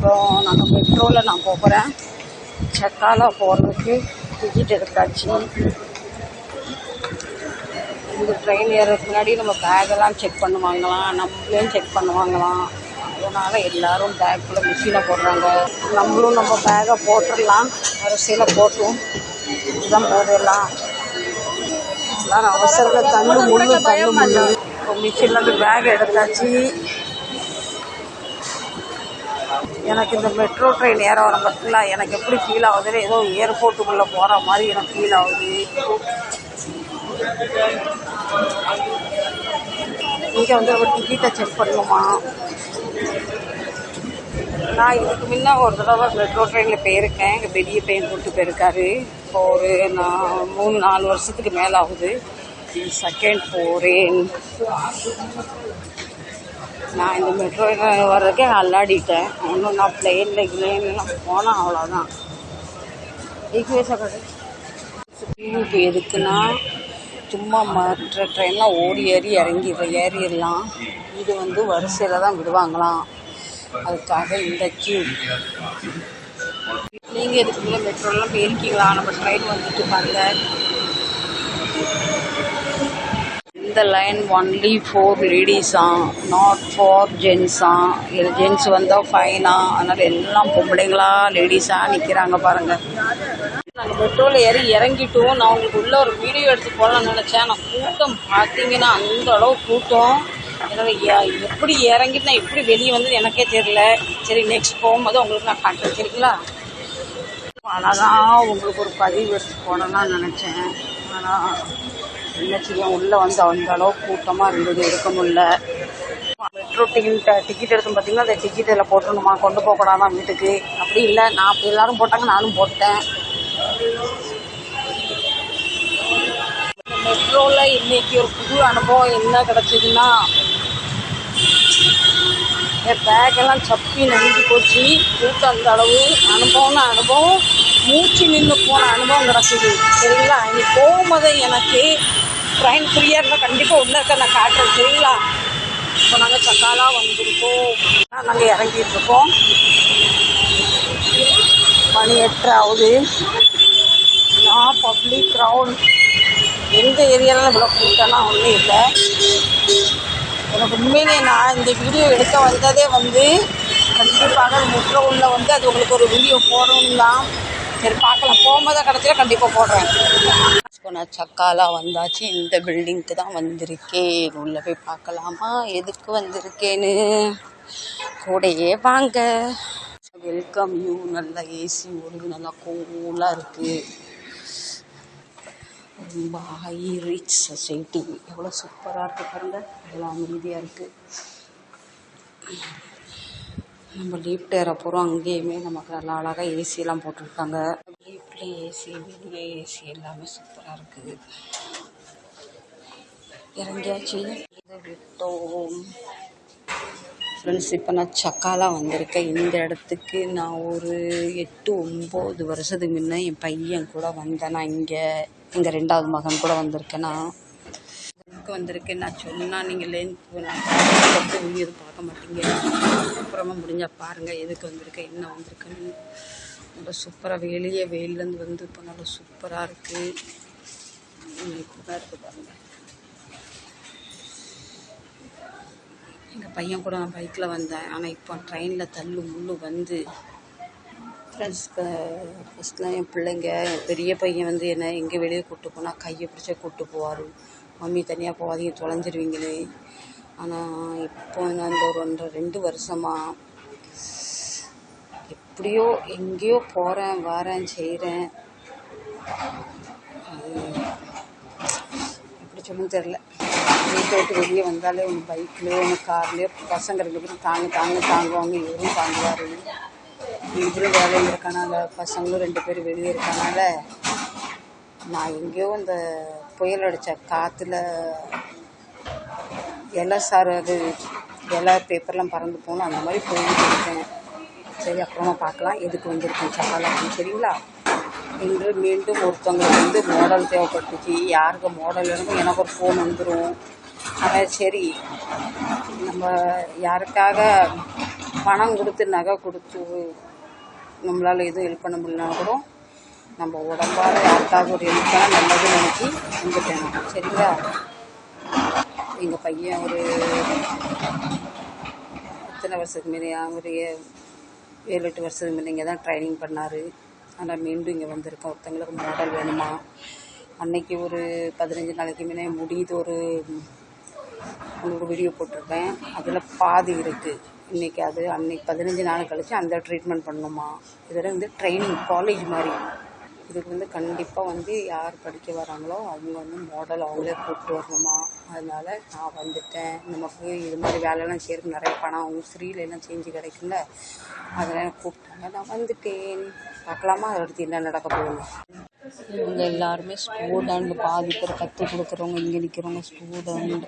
அப்புறம் நாங்கள் மெட்ரோவில் நான் போகிறேன் செக்கால போகிறதுக்கு டிக்கெட் எடுத்தாச்சு. இந்த ட்ரெயின் ஏறதுக்கு முன்னாடி நம்ம பேக்கெல்லாம் செக் பண்ணுவாங்களாம். நம்மளையும் செக் பண்ணுவாங்களாம். அதனால் எல்லாரும் பேக்கில் மிஷினை போடுறாங்க. நம்மளும் நம்ம பேக்கை போட்டுடலாம். வரிசையில் போட்டும். இதுதான் போடலாம். எல்லாரும் அவசரத்தில் தள்ளு முள்ளு தள்ளு முள்ளு. இப்போ மிஷின்லேருந்து பேக் எடுத்தாச்சு. எனக்கு இந்த மெட்ரோ ட்ரெயின் ஏற வரங்க ஃபுல்லாக எனக்கு எப்படி ஃபீல் ஆகுதுன்னு ஏதோ ஏர்போர்ட்டுக்குள்ளே போகிற மாதிரி எனக்கு ஃபீல் ஆகுது. இங்கே வந்து நம்ம டிக்கெட்டை செக் பண்ணணுமா நான் இதுக்கு முன்ன ஒரு தடவை மெட்ரோ ட்ரெயினில் போயிருக்கேன். எங்கள் பெரிய பையன் கூட்டு போயிருக்காரு. இப்போ ஒரு நான் மூணு நாலு வருஷத்துக்கு மேலே ஆகுது செகண்ட் போகிறேன் நான் இந்த மெட்ரோ வர்றதுக்கே அல்லாடிட்டேன். ஒன்றும் நான் பிளெயினில் கிளேன்லாம் போனால் அவ்வளோதான் இப்போ எதுக்குன்னா சும்மா மற்ற ட்ரெயின்லாம் ஓடி ஏறி இறங்கி ஏறிடலாம் இது வந்து வரிசையில் தான் விடுவாங்களாம். அதுக்காக இந்த கியூ நீங்கள் இதுக்குள்ளே மெட்ரோலாம் போயிருக்கீங்களா நம்ம ட்ரெயின் வந்துட்டு பாருங்க லைன் ஒன்லி ஃபோர் லேடிஸா நாட் ஃபார் ஜென்ஸா இது ஜென்ஸ் வந்தால் ஃபைனா அதனால் எல்லாம் பொம்பளைங்களா லேடிஸாக நிற்கிறாங்க பாருங்கள் நாங்கள் பெட்ரோல் ஏறி இறங்கிட்டோம். நான் உங்களுக்கு உள்ளே ஒரு வீடியோ எடுத்து போடலாம்னு நினச்சேன். நான் கூட்டம் பார்த்தீங்கன்னா அந்த அளவு கூட்டம். என்னால் எ- எப்படி இறங்கிட்டு நான் எப்படி வெளியே வந்தது எனக்கே தெரியல. சரி நெக்ஸ்ட் போகும்போது உங்களுக்கு நான் காட்டுறேன். சரிங்களா? அழகாக உங்களுக்கு ஒரு பதிவு எடுத்து போடலாம்னு நினச்சேன். ஆனால் என்ன உள்ளே வந்து அந்த அளவுக்கு கூட்டமாக இருந்தது எடுக்க முடியல. மெட்ரோ டிக்கெட் டிக்கெட் எடுத்து பார்த்தீங்கன்னா அந்த டிக்கெட் இதில் போட்டுணுமா கொண்டு போகக்கூடாதான் வீட்டுக்கு? அப்படி இல்லை. நான் அப்படி எல்லாரும் போட்டாங்க நானும் போட்டேன். மெட்ரோவில் இன்னைக்கு ஒரு புது அனுபவம் என்ன கிடச்சிதுன்னா என் பேக்கெல்லாம் சப்பி நனைஞ்சு போச்சு. கூட்டம் அந்த அளவு அனுபவம்னு அனுபவம். மூச்சு நின்று போன அனுபவம் கிடச்சிது. சரிங்களா? இன்னைக்கு போகும்போது எனக்கு ட்ரெயின் ஃப்ரீயாக இருந்தால் கண்டிப்பாக உள்ளே இருக்க நான் காட்டுறேன் சரிங்களா? இப்போ நாங்கள் சக்காலாக வந்திருக்கோம். நாங்கள் இறங்கிட்டு இருக்கோம். மணி எட்டு ஆகுது நான் பப்ளிக் க்ரௌண்ட் எங்கள் ஏரியாவில் இவ்வளோ கூட்டம்னா ஒன்றும் இல்லை. எனக்கு உண்மையிலேயே நான் இந்த வீடியோ எடுக்க வந்ததே வந்து கண்டிப்பாக முற்ற உள்ள வந்து அது உங்களுக்கு ஒரு வீடியோ போடணும் தான் சரி பார்க்கலாம். போகும்போது கிடச்சில கண்டிப்பாக போடுறேன். இப்போ சக்காலாம் வந்தாச்சு இந்த பில்டிங்க்கு தான் வந்திருக்கேன் உள்ளே போய் பார்க்கலாமா எதுக்கு வந்திருக்கேன்னு? கூடையே வாங்க. வெல்கம் யூ நல்லா ஏசி ஒழுங்கு நல்லா கூலாக இருக்குது ரொம்ப ஹை ரிச் சொசைட்டி எவ்வளோ சூப்பராக இருக்குது பாருங்க. எவ்வளோ அமைதியாக இருக்குது நம்ம லிஃப்ட் ஏற போகிறோம் அங்கேயுமே நமக்கு நல்லா அழகாக ஏசியெல்லாம் போட்டிருக்காங்க. லிஃப்டில் ஏசி வெளியே ஏசி எல்லாமே சூப்பராக இருக்குது இறங்கியாச்சு. இது விட்டோம். ஃப்ரெண்ட்ஸ் இப்போ நான் சக்காலாக வந்திருக்கேன். இந்த இடத்துக்கு நான் ஒரு எட்டு ஒம்பது வருஷத்துக்கு முன்னே என் பையன் கூட வந்தேன். நான் இங்கே எங்கள் ரெண்டாவது மகன் கூட வந்திருக்கேன். நான் எதுக்கு வந்திருக்கேன் நான் சொன்னால் நீங்கள் லென்த் போனால் பார்த்து பார்க்க மாட்டீங்க. அப்புறமா முடிஞ்சால் பாருங்கள் எதுக்கு வந்திருக்கேன் என்ன வந்திருக்கேன்னு. ரொம்ப சூப்பராக வெளியே வெயிலேருந்து வந்து இப்போ நல்லா சூப்பராக இருக்குது இப்போ இருக்குது பாருங்கள் எங்கள் பையன் கூட நான் பைக்கில் வந்தேன். ஆனால் இப்போ ட்ரெயினில் தள்ளு முள்ளு வந்து ஃப்ரெண்ட்ஸ் ஃபஸ்ட்லாம் என் பிள்ளைங்க என் பெரிய பையன் வந்து என்னை எங்கே வெளியே கூப்பிட்டு போனால் கையை பிடிச்சே கூப்பிட்டு போவார். மம்மி தனியாக போகாதீங்க தொலைஞ்சிருவீங்களே. ஆனால் இப்போ நான் இந்த ஒரு ஒன்றரை ரெண்டு வருஷமாக எப்படியோ எங்கேயோ போகிறேன் வரேன் செய்கிறேன் அது எப்படி சொல்லணும்னு தெரில வீட்டை விட்டு வெளியே வந்தாலே ஒன்று பைக்லேயோ ஒன்று கார்லேயோ பசங்க ரெண்டு பேரும் தாங்க தாங்க தாங்குவாங்க இவரும் தாங்குவார். இவரும் வேலையில் இருக்கனால பசங்களும் ரெண்டு பேரும் வெளியே இருக்கனால நான் எங்கேயோ இந்த புயல் அடித்த காற்றுல இலை சார் அது இலை பேப்பர்லாம் பறந்து போகணும் அந்த மாதிரி போயிட்டு இருக்கேன். சரி அப்புறமா பார்க்கலாம். எதுக்கு வந்துருக்கும் சக்காலா அப்படின்னு சரிங்களா? இன்று மீண்டும் ஒருத்தவங்களுக்கு வந்து மாடல் தேவைப்பட்டுச்சு. யாருக்கு மாடல் வேணுமோ எனக்கு ஒரு ஃபோன் வந்துடும் ஆனால் சரி நம்ம யாருக்காக பணம் கொடுத்து நகை கொடுத்து நம்மளால் எதுவும் ஹெல்ப் பண்ண முடியலனா கூட நம்ம உடம்பால் யாருக்காவது ஒரு ஹெல்ப் நல்லதுன்னு நினச்சி செஞ்சுட்டேன் சரிங்களா? எங்கள் பையன் ஒரு எத்தனை வருஷத்துக்கு முன்னே ஒரு ஏழு எட்டு வருஷத்துக்கு முன்னே இங்கே தான் ட்ரைனிங் பண்ணார். ஆனால் மீண்டும் இங்கே வந்திருக்கோம். ஒருத்தங்களுக்கு மாடல் வேணுமா? அன்னைக்கு ஒரு பதினஞ்சு நாளைக்கு முன்னே முடியுது ஒரு உங்களுக்கு வீடியோ போட்டிருக்கேன். அதில் பாதி இருக்குது இன்றைக்கி அது அன்னைக்கு பதினஞ்சு நாள் கழித்து அந்த ட்ரீட்மெண்ட் பண்ணணுமா இதில் வந்து ட்ரைனிங் காலேஜ் மாதிரி. இதுக்கு வந்து கண்டிப்பாக வந்து யார் படிக்க வராங்களோ அவங்க வந்து மாடல் அவங்களே கூப்பிட்டு வரணுமா? அதனால் நான் வந்துட்டேன். நமக்கு இது மாதிரி வேலையெல்லாம் செய்யறதுக்கு நிறைய பணம் அவங்க ஃப்ரீல எல்லாம் செஞ்சு கிடைக்கும்ல. அதெல்லாம் எனக்கு கூப்பிட்டாங்க நான் வந்துட்டேன். பார்க்கலாமா? அதை அடுத்து என்ன நடக்க போகுது? இவங்க எல்லாருமே ஸ்டூடெண்ட் பாதி பேர் கற்றுக் கொடுக்குறவங்க இங்கே நிற்கிறவங்க ஸ்டூடெண்ட்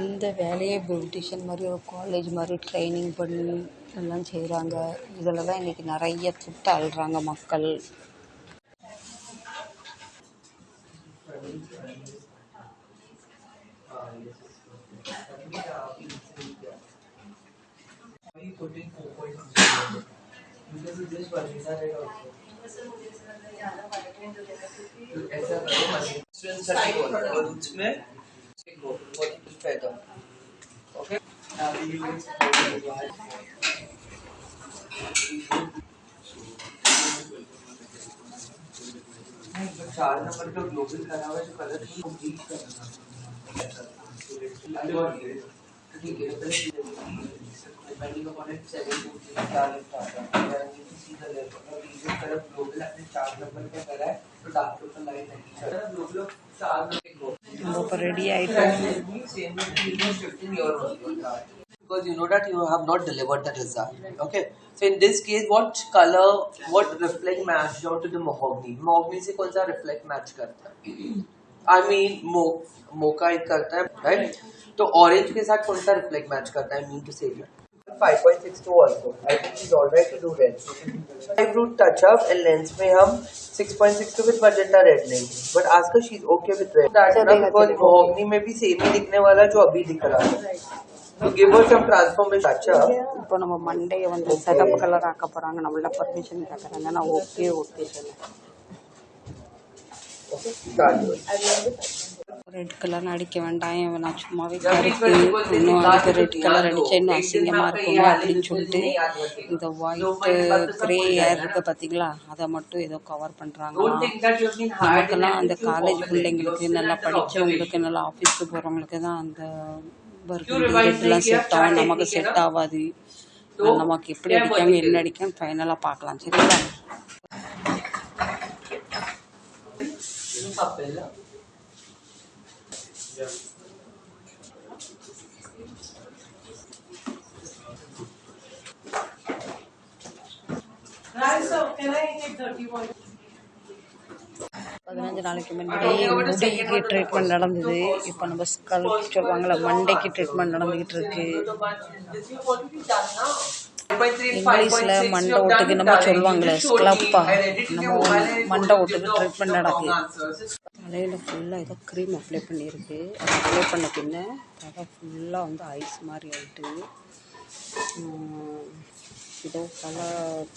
இந்த வேலையை பியூட்டிஷியன் மாதிரி ஒரு காலேஜ் மாதிரி ட்ரைனிங் பண்ணி எல்லாம் செய்கிறாங்க இதில் தான் இன்றைக்கி நிறைய துட்டு அழுறாங்க மக்கள் और उसमें feather. Okay. चार नंबर का ग्लोबल करा हुआ है जो कलर है वो ब्लीच करना ठीक है depending upon it seven two three चार लिफ्ट आता है सीधा लेफ़्ट और नीचे कलर ग्लोबल चार नंबर का करा है तो डार्क ऊपर लाइन है सर ग्लोबल चार नंबर वो पर रेडी आइटम सेम में शिफ्टिंग योर होगी because you know that you have not delivered the result. Okay. So in this case, what color, what reflect match down to the mahogany? Mahogany से कौन सा reflect match करता है? I mean mo mocha it करता है, right? तो orange के साथ कौन सा reflect match करता है? I mean to say that. 5.62 also. I think she's alright to do red. Eyebrow touch up and lens में हम 6.62 with magenta red लेंगे. But ask her she's okay with red. That है ना because mahogany में भी same ही दिखने वाला जो अभी दिख रहा है. இப்போ நம்ம மண்டையை வந்து செகப் கலர் ஆக்க போகிறாங்க நம்மள்ட்ட பர்மிஷன் கேட்குறாங்க நான் ஓகே ஓகே சொன்னேன். ரெட் கலர் அடிக்க வேண்டாம். நான் சும்மாவே கருப்பு இன்னும் அதுக்கு ரெட் கலர் அடிச்சா இன்னும் அசிங்கமாக இருக்குமோ அப்படின்னு சொல்லிட்டு இந்த ஒயிட்டு க்ரே ஏர் இருக்குது பார்த்தீங்களா அதை மட்டும் ஏதோ கவர் பண்ணுறாங்க நமக்கெல்லாம் அந்த காலேஜ். பிள்ளைங்களுக்கு நல்லா படித்தவங்களுக்கு நல்லா ஆஃபீஸ்க்கு போகிறவங்களுக்கு தான் அந்த The செட் ஆகும் நமக்கு செட்? ஆகாது So, நமக்கு எப்படி what என்ன. அடிக்காம ஃபைனலாக பார்க்கலாம் சரிங்களா Papel. பதினஞ்சு நாளைக்கு முன்னாடி முடிக்கு ட்ரீட்மெண்ட் நடந்தது இப்போ நம்ம ஸ்கல் சொல்லுவாங்கள்ல மண்டைக்கு ட்ரீட்மெண்ட் நடந்துக்கிட்டு இருக்கு இங்கிலீஷில் மண்டை ஓட்டுக்கு நம்ம சொல்லுவாங்களே ஸ்க்ளப்பா நம்ம மண்டை ஓட்டுக்கு ட்ரீட்மெண்ட் நடக்குது தலையில் ஃபுல்லாக ஏதோ க்ரீம் அப்ளை பண்ணியிருக்கு அதை அப்ளை பண்ண பின்ன தலை ஃபுல்லாக வந்து ஐஸ் மாதிரி ஆயிட்டு உம், கலர்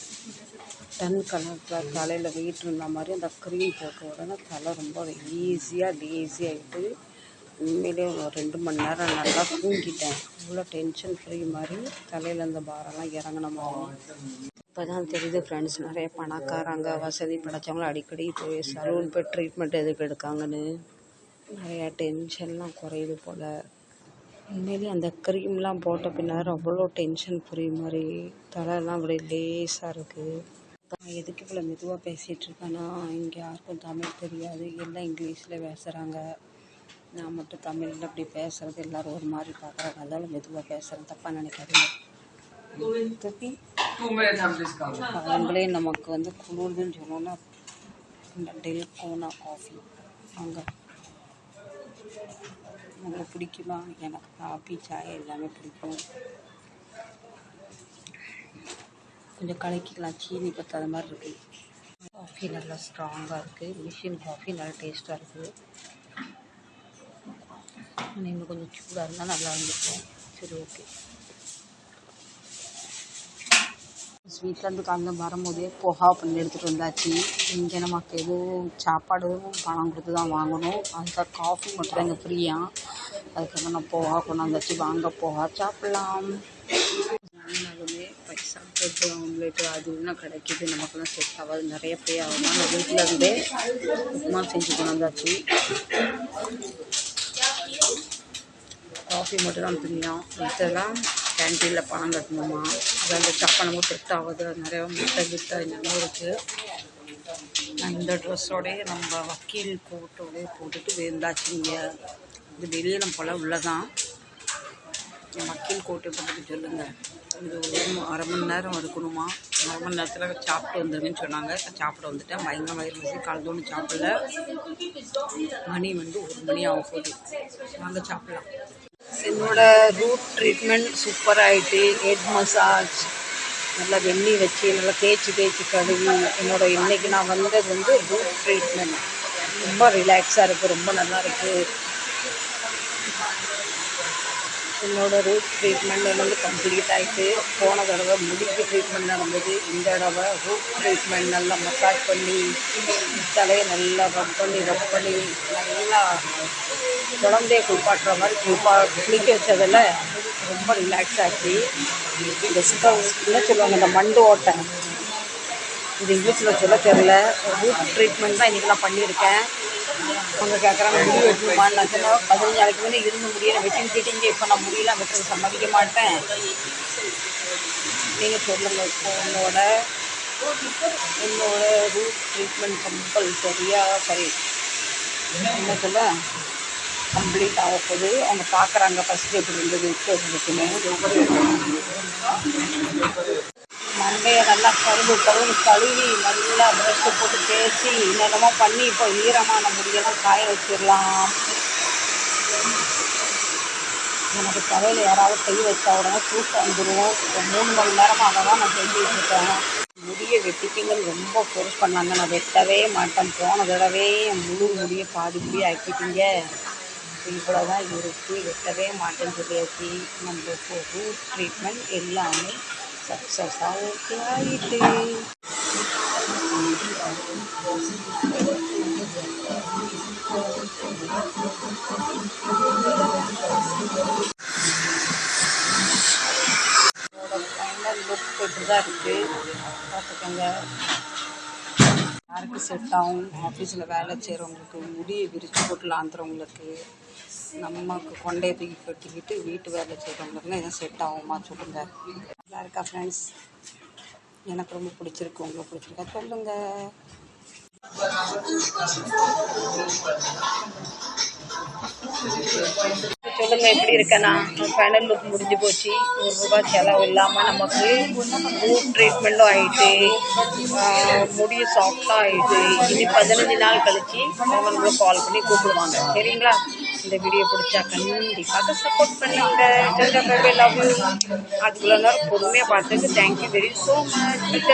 டன் கலரில் தலையில் வெயிட் இருந்த மாதிரி அந்த க்ரீம் போட்ட உடனே தலை ரொம்ப ஈஸியாக லேசியாகிட்டு உண்மையிலே ஒரு ரெண்டு மணி நேரம் நல்லா தூங்கிட்டேன். அவ்வளோ டென்ஷன் ஃப்ரீ மாதிரி தலையில் அந்த பாரெல்லாம் இறங்கின மாதிரி. இப்போ தான் தெரியுது ஃப்ரெண்ட்ஸ் நிறைய பணக்காரங்க வசதி படைச்சவங்களும் அடிக்கடி போய் சலூன் போய் ட்ரீட்மெண்ட் எதுக்கு எடுக்காங்கன்னு. நிறையா டென்ஷன்லாம் குறையுது போல். உண்மையிலே அந்த க்ரீம்லாம் போட்ட பின்னர் அவ்வளோ டென்ஷன் ஃப்ரீ மாதிரி தலைலாம் அப்படியே லேசாக இருக்குது நான் எதுக்கு இவ்வளோ மெதுவாக பேசிகிட்டு இருக்கேன்னா இங்கே யாருக்கும் தமிழ் தெரியாது. எல்லாம் இங்கிலீஷில் பேசுகிறாங்க நான் மட்டும் தமிழில் அப்படி பேசுகிறது எல்லோரும் ஒரு மாதிரி பார்க்குறாங்க அதனால மெதுவாக பேசுகிறேன் தப்பாக நினைக்காதீங்க. அவங்களே நமக்கு வந்து குளிர்துன்னு சொன்னோன்னா டெல் டெல்கோனா காஃபி அங்கே. உங்களுக்கு பிடிக்குமா? எனக்கு காஃபி சாய் எல்லாமே பிடிக்கும். கொஞ்சம் கலக்கிக்கலாம். சீனி பத்தாத மாதிரி இருக்குது காஃபி நல்லா ஸ்ட்ராங்காக இருக்குது மிஷின் காஃபி நல்லா டேஸ்ட்டாக இருக்குது இன்னும் கொஞ்சம் சூடாக இருந்தால் நல்லா இருந்துக்கும் சரி ஓகே வீட்டிலேருந்து காலைல வரும்போதே புகா பண்ணி எடுத்துகிட்டு வந்தாச்சு. இங்கே நமக்கு எதுவும் சாப்பாடும் பணம் கொடுத்து தான் வாங்கணும். அதுக்காக காஃபி மட்டும் தான் இங்கே ஃப்ரீயாக அதுக்காக நான் போகா கொண்டாந்தாச்சு வாங்க போகா சாப்பிட்லாம். வாங்கினாலுமே பைசா பிரெட் ஆம்லேட்டு அது இன்னும் கிடைக்கிது நமக்குலாம் செட் ஆகாது. நிறைய பே ஆகும் நான் வீட்டில் இருந்தே உப்புமா செஞ்சு கொண்டாந்தாச்சு. காஃபி மட்டும் தான் தனியாக மற்றெல்லாம் கேன்டீனில் பணம் கட்டணுமா? அது அந்த சப்பனமும் செட் ஆகுது. நிறைய முட்டை கிட்ட என்னமோ இருக்குது நான் இந்த ட்ரெஸ்ஸோடய நம்ம வக்கீல் கோட்டோடய போட்டுட்டு வேந்தாச்சு இங்கே இது வெளியில் போல் உள்ளதான். என் கோட்டை பற்றி சொல்லுங்கள் இது ஒரு அரை மணி நேரம் இருக்கணுமா அரை மணி நேரத்தில் சாப்பிட்டு வந்துருங்கன்னு சொன்னாங்க. சாப்பிட வந்துட்டேன். பயங்கர வயிறு வச்சு கலந்தோன்னு சாப்பிடல. மணி வந்து ஒரு மணி ஆக போகுது வாங்க சாப்பிடலாம். என்னோட ரூட் ட்ரீட்மெண்ட் சூப்பர் ஆகிட்டு ஹெட் மசாஜ் நல்லா வெண்ணி வச்சு நல்லா தேய்ச்சி தேய்ச்சி கழுவி என்னோட இன்னைக்கு நான் வந்தது வந்து ரூட் ட்ரீட்மெண்ட் ரொம்ப ரிலாக்ஸாக இருக்குது ரொம்ப நல்லா இருக்குது என்னோட ரூட் ட்ரீட்மெண்ட் வந்து கம்ப்ளீட் ஆகிட்டு போன தடவை முடிக்கு ட்ரீட்மெண்ட் நடந்தது. இந்த தடவை ரூட் ட்ரீட்மெண்ட் நல்லா மசாஜ் பண்ணி தலையை நல்லா ரப் பண்ணி ரப் பண்ணி நல்லா குழந்தைய குளிப்பாட்டுற மாதிரி குளிப்பா குளிக்க வச்சதில் ரொம்ப ரிலாக்ஸ் ஆச்சு இந்த ஸ்ப- என்ன சொல்லுவாங்க இந்த மண்டு ஓட்டை. இது இங்கிலீஷில் சொல்ல தெரில ரூட் ட்ரீட்மெண்ட் தான் இன்றைக்கி நான் பண்ணியிருக்கேன். அவங்க கேட்குறாங்க முடி வெட்டணுமான்னு நான் சொன்னேன். பதினஞ்சு நாளைக்கு முன்னே இருந்து முடியல. வெட்டின்னு கேட்டீங்க இப்போ நான் முடியல. வெட்டுறது சம்மதிக்க மாட்டேன். நீங்கள் சொல்லுங்கள் இப்போ உன்னோட என்னோட ரூட் ட்ரீட்மெண்ட் கம்பல்சரியாக சரி. என்ன சொல்ல? கம்ப்ளீட் ஆக போகுது. அவங்க பார்க்குறாங்க. ஃபஸ்ட்டு எப்படி இருந்தது? இப்போ இருந்துச்சுன்னு மண்டையை நல்லா கருது கருது கழுவி நல்லா ப்ரஷ்ஷு போட்டு பேசி என்னென்னமோ பண்ணி இப்போ ஈரமான முடியெல்லாம் காய வச்சிடலாம். எனக்கு தலையில் யாராவது கை வச்சா உடனே தூக்கம் வந்துடும் ஒரு மூணு மணி நேரமாக அதை தான் நான் செஞ்சுட்டு இருக்கேன். முடியை வெட்டிட்டீங்கன்னு ரொம்ப ஃபோர்ஸ் பண்ணாங்க. நான் வெட்டவே மாட்டேன். போன தடவை முழு முடியை பாதி முடியை ஆக்கிட்டீங்க. இவ்வளோ தான் இருக்குது வெட்டவே மாட்டேன்னு சொல்லியாச்சு. நம்ம ரூட் ட்ரீட்மெண்ட் எல்லாமே சக்ஸஸ் ஓகே ஆகிட்டு லுக் இப்படி தான் இருக்குது பார்த்துக்கோங்க யாருக்கு செட் ஆகும் ஆஃபீஸில் வேலை செய்கிறவங்களுக்கு முடியை விரித்து போட்டுல லாந்துறவங்களுக்கு நமக்கு கொண்டையை தூக்கி கட்டிக்கிட்டு வீட்டு வேலை செய்கிறவங்களுக்குலாம் எதுவும் செட் ஆகுமா சொல்லுங்கள் நல்லா இருக்கா ஃப்ரெண்ட்ஸ் எனக்கு ரொம்ப பிடிச்சிருக்கு உங்களுக்கு பிடிச்சிருக்கா? சொல்லுங்கள் சொல்லுங்க எப்படி இருக்கேனா ஃபைனல் லுக் முடிஞ்சு போச்சு. ஒரு ரூபாய் செலவு இல்லாமல் நமக்கு ரூட் ட்ரீட்மெண்ட்டும் ஆகிட்டு முடியும் சாஃப்டாக ஆகிட்டு இனி பதினஞ்சு நாள் கழிச்சு அவங்க நம்மளுக்கு கால் பண்ணி கூப்பிடுவாங்க. சரிங்களா? இந்த வீடியோ பிடிச்சா கண்டிப்பாக சப்போர்ட் பண்ணுங்க சந்திரா லவ் யூ அதுக்குள்ள நேரம் பொறுமையாக பார்த்ததுக்கு தேங்க்யூ வெரி ஸோ மச்